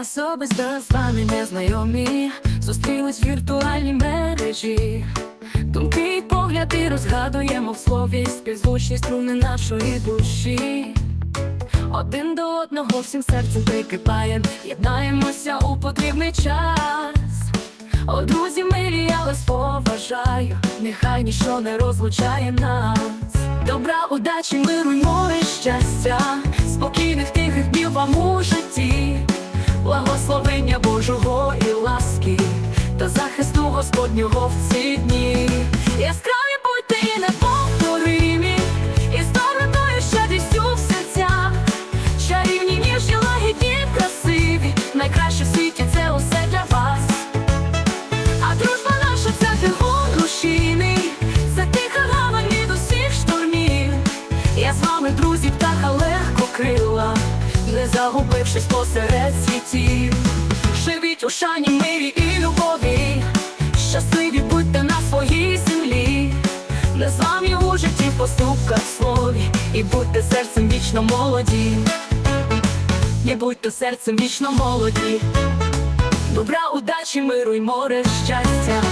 особисто з вами незнайомі, зустрілись в віртуальній мережі. Думки й погляди розгадуємо в слові співзвучні струни нашої душі. Один до одного всім серцем прикипаєм, єднаємося у потрібний час. О, друзі, милі, я вас поважаю, нехай ніщо не розлучає нас. Добра, удачі, миру й море щастя, спокійних тихих днів вам у житті, благословення Божого і ласки, та захисту Господнього в ці загубившись посеред світів. Живіть у шані, мирі і любові, щасливі будьте на своїй землі, не зламні у житті, поступках слові, і будьте серцем вічно молоді, і будьте серцем вічно молоді. Добра, удачі, миру й море щастя.